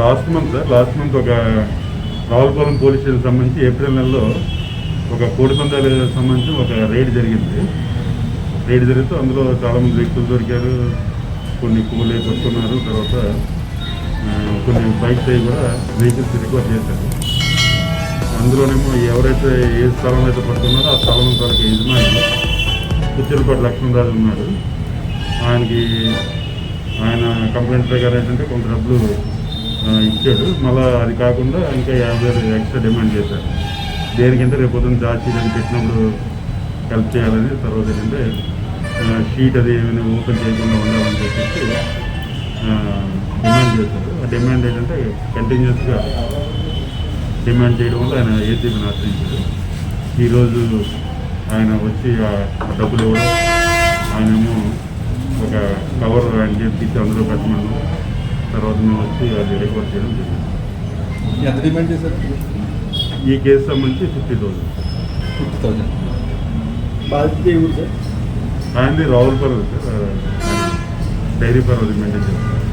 Last month sir. Last month ఒక Ravulapalem police station సంబంధించి April నెలలో ఒక కోడి సంబంధించి ఒక రైడ్ జరిగింది. రైడ్ జరిగితే అందులో చాలామంది వ్యక్తులు దొరికారు. కొన్ని కూలీ కొట్టుకున్నారు. తర్వాత కొన్ని బైక్స్ అవి కూడా వెహికల్స్ రికవర్ చేశారు. అందులోనేమో ఎవరైతే ఏ స్థలం అయితే పడుతున్నారో ఆ స్థలం వాళ్ళకి యజమాని కుచ్చిలపాటి లక్ష్మణరాజు ఉన్నాడు. ఆయనకి ఆయన కంప్లైంట్ ప్రకారం ఏంటంటే కొంత డబ్బులు ఇచ్చాడు. మళ్ళీ అది కాకుండా ఇంకా యాభై వేలు ఎక్స్ట్రా డిమాండ్ చేశారు. దేనికంటే రేపు పొద్దున్న జార్జ్ షీట్ అని పెట్టినప్పుడు హెల్ప్ చేయాలని తర్వాత ఏంటంటే షీట్ అది ఏమైనా ఓపెన్ చేయకుండా ఉండాలని చెప్పేసి డిమాండ్ చేశారు. ఆ డిమాండ్ ఏంటంటే కంటిన్యూస్గా డిమాండ్ చేయడం వల్ల ఆయన ఏసీబీని ఆశ్రయించారు. ఈరోజు ఆయన వచ్చి ఆ డబ్బులు ఇవ్వడం ఆయనేమో ఒక కవర్ ఆయన చేసి అందులో పెట్టమన్నాం తర్వాత మేము వచ్చి అది రికార్డ్ చేయడం జరిగింది. ఎంత డిమాండ్ చేశారు? ఈ కేసు సంబంధించి ఫిఫ్టీ థౌసండ్. Fifty thousand. బాధిత ఊరు సార్? ఆయనది రావులపల్లి సార్ డైరీ పర్వది మెయింటైన్ చేస్తారు.